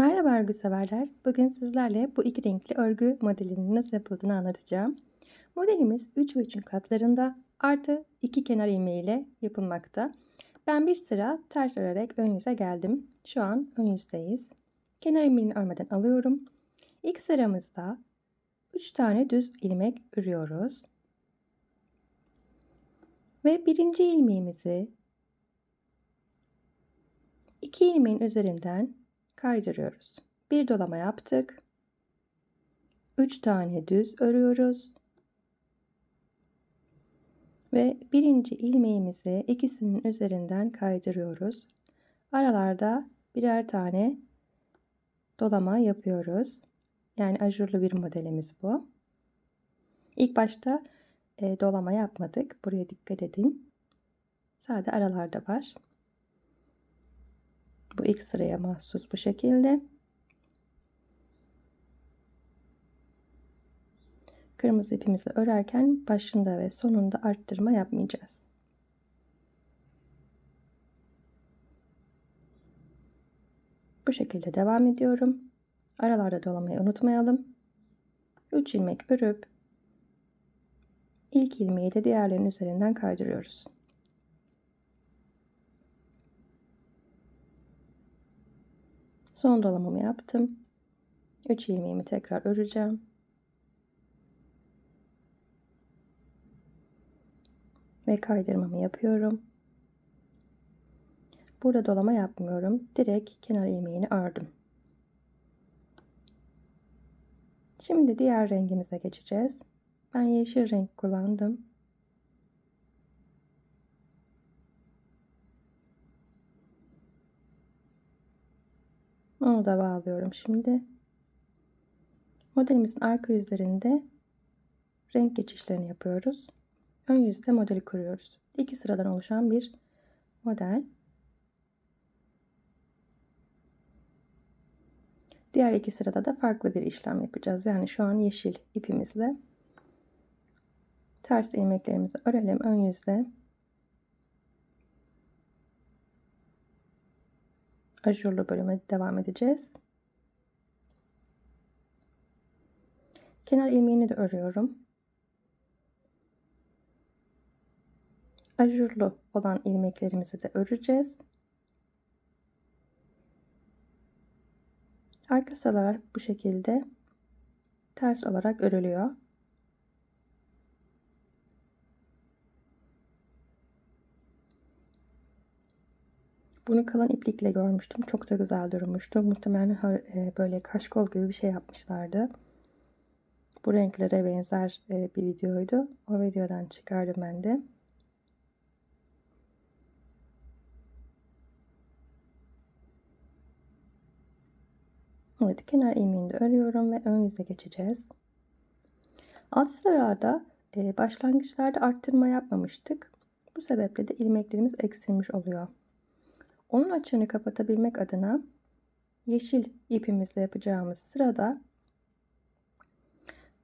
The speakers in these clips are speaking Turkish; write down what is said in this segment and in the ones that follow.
Merhaba örgü severler. Bugün sizlerle bu iki renkli örgü modelinin nasıl yapıldığını anlatacağım. Modelimiz 3 ve 3'ün katlarında artı 2 kenar ilmeği ile yapılmakta. Ben bir sıra ters örerek ön yüze geldim. Şu an ön yüzdeyiz. Kenar ilmeğini örmeden alıyorum. İlk sıramızda 3 tane düz ilmek örüyoruz. Ve birinci ilmeğimizi iki ilmeğin üzerinden kaydırıyoruz. Bir dolama yaptık. 3 tane düz örüyoruz. Ve birinci ilmeğimizi ikisinin üzerinden kaydırıyoruz. Aralarda birer tane dolama yapıyoruz. Yani ajurlu bir modelimiz bu. İlk başta e, dolama yapmadık. Buraya dikkat edin. Sade aralarda var. Bu ilk sıraya mahsus bu şekilde. Kırmızı ipimizi örerken başında ve sonunda arttırma yapmayacağız. Bu şekilde devam ediyorum. Aralarda dolamayı unutmayalım. 3 ilmek örüp ilk ilmeği de diğerlerinin üzerinden kaydırıyoruz. Son dolamamı yaptım. 3 ilmeğimi tekrar öreceğim. Ve kaydırmamı yapıyorum. Burada dolama yapmıyorum. Direkt kenar ilmeğini ördüm. Şimdi diğer rengimize geçeceğiz. Ben yeşil renk kullandım. Onu da bağlıyorum şimdi. Modelimizin arka yüzlerinde renk geçişlerini yapıyoruz. Ön yüzde modeli kuruyoruz. İki sıradan oluşan bir model. Diğer iki sırada da farklı bir işlem yapacağız. Yani şu an yeşil ipimizle ters ilmeklerimizi örelim ön yüzde. Ajurlu bölüme devam edeceğiz. Kenar ilmeğini de örüyorum. Ajurlu olan ilmeklerimizi de öreceğiz. Arka sıralar bu şekilde ters olarak örülüyor. Bunu kalın iplikle görmüştüm. Çok da güzel durmuştu. Muhtemelen e, böyle kaşkol gibi bir şey yapmışlardı. Bu renklere benzer e, bir videoydu. O videodan çıkardım ben de. Evet kenar ilmeğini örüyorum ve ön yüze geçeceğiz. Alt sıralarda e, başlangıçlarda arttırma yapmamıştık. Bu sebeple de ilmeklerimiz eksilmiş oluyor. Onun açığını kapatabilmek adına yeşil ipimizle yapacağımız sırada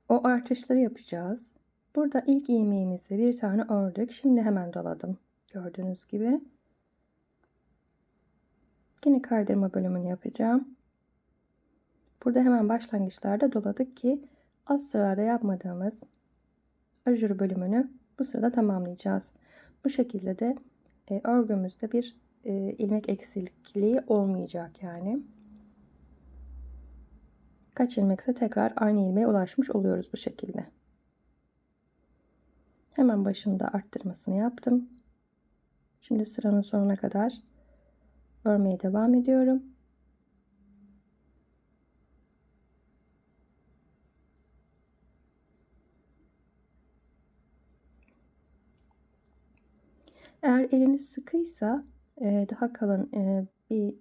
o artışları yapacağız. Burada ilk ilmeğimizi bir tane ördük. Şimdi hemen doladım. Gördüğünüz gibi. Yine kaydırma bölümünü yapacağım. Burada hemen başlangıçlarda doladık ki az sıralarda yapmadığımız ajur bölümünü bu sırada tamamlayacağız. Bu şekilde de e, örgümüzde bir e, ilmek eksikliği olmayacak yani. Kaç ilmekse tekrar aynı ilmeğe ulaşmış oluyoruz bu şekilde. Hemen başında arttırmasını yaptım. Şimdi sıranın sonuna kadar örmeye devam ediyorum. Eğer eliniz sıkıysa daha kalın bir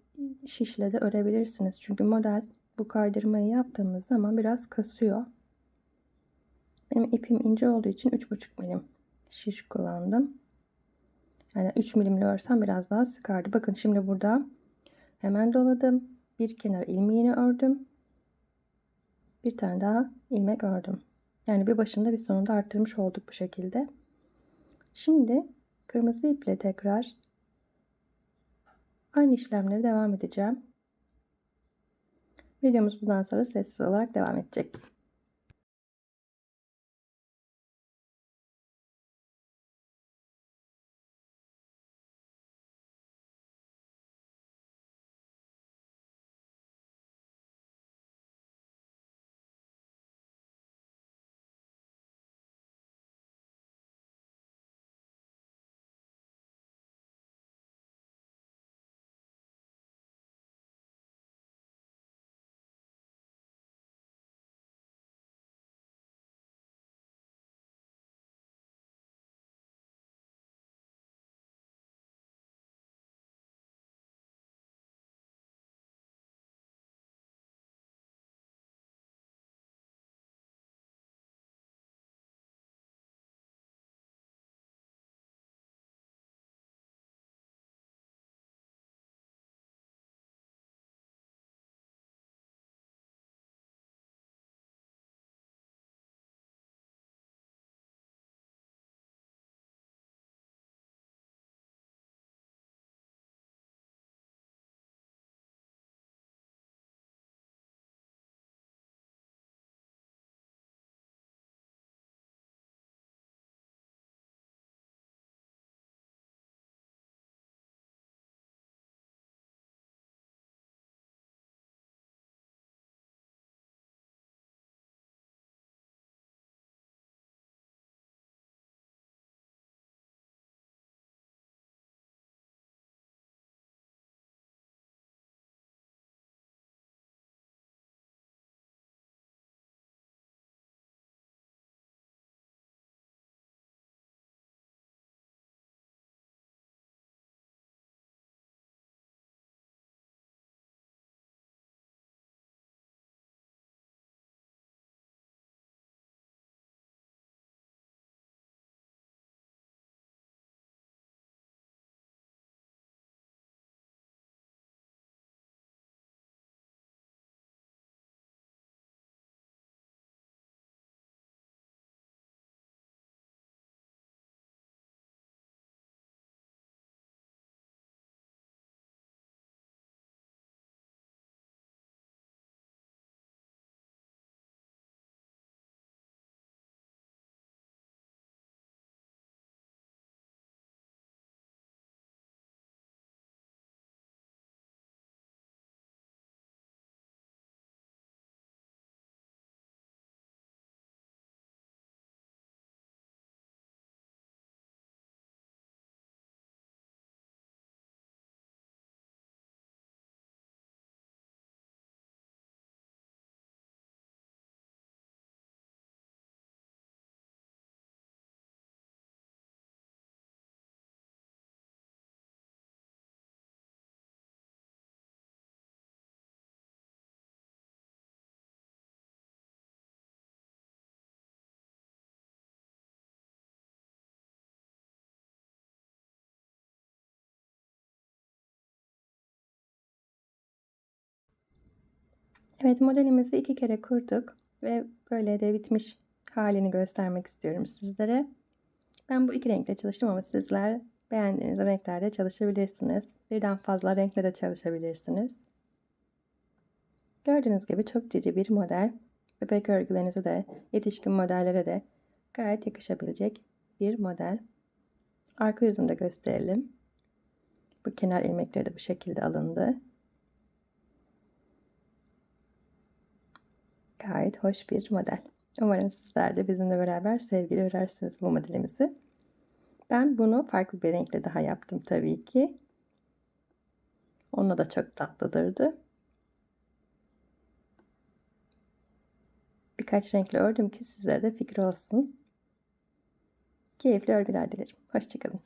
şişle de örebilirsiniz. Çünkü model bu kaydırmayı yaptığımız zaman biraz kasıyor. Benim ipim ince olduğu için 3,5 milim şiş kullandım. Yani 3 milimle örsem biraz daha sıkardı. Bakın şimdi burada hemen doladım. Bir kenar ilmeğini ördüm. Bir tane daha ilmek ördüm. Yani bir başında bir sonunda arttırmış olduk bu şekilde. Şimdi kırmızı iple tekrar Aynı işlemleri devam edeceğim. Videomuz bundan sonra sessiz olarak devam edecek. Evet modelimizi iki kere kurduk ve böyle de bitmiş halini göstermek istiyorum sizlere. Ben bu iki renkle çalıştım ama sizler beğendiğiniz renklerde çalışabilirsiniz. Birden fazla renkle de çalışabilirsiniz. Gördüğünüz gibi çok cici bir model. Bebek örgülerinize de, yetişkin modellere de gayet yakışabilecek bir model. Arka yüzünü de gösterelim. Bu kenar ilmekleri de bu şekilde alındı. Gayet hoş bir model. Umarım sizler de bizimle beraber sevgili örersiniz bu modelimizi. Ben bunu farklı bir renkle daha yaptım tabii ki. Onunla da çok tatlı durdu. Birkaç renkle ördüm ki sizlere de fikir olsun. Keyifli örgüler dilerim. Hoşçakalın.